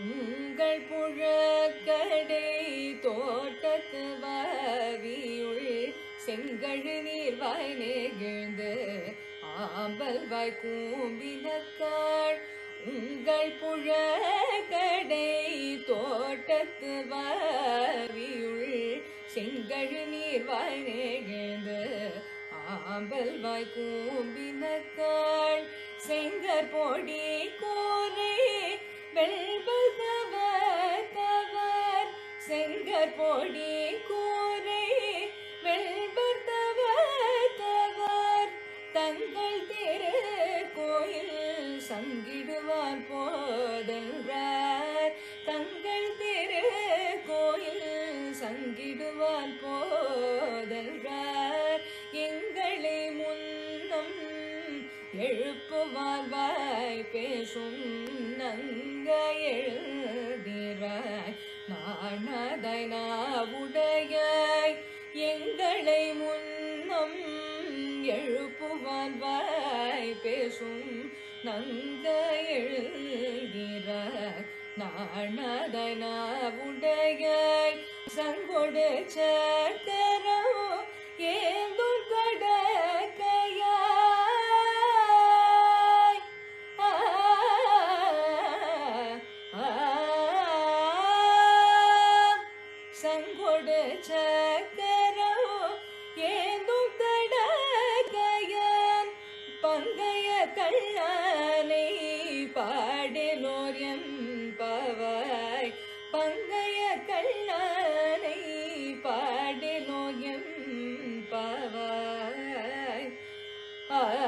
உங்கள் புழக்கடை தோட்டத்து வாவியுள் செங்கழு நீர் வாய் நெகிழ்ந்து ஆம்பல் வாய் கூம்பினக்காள் உங்கள் புழக்கடை தோட்டத்து வாவியுள் செங்கழு நீர் வாய் நெகிழ்ந்து ஆம்பல் வாய் கூம்பினக்காள் செங்கற் பொடி செங்கற் பொடி கூரை வெல்பதவர் தவர். தங்கள் திரு கோயில் சங்கிடுவார் போதென்றார். தங்கள் திரு கோயில் சங்கிடுவார் போதென்றார். எங்களை முன்னம் எழுப்புவார் வாய் பேசும் நங்க எழு நாணதை நாவுடைய எங்களை முன்னம் எழுப்புவான் வாய் பேசும் நந்த எழுகிற நாணதை நாவுடைய சங்கொடு சக்கரம் ஏ yeah.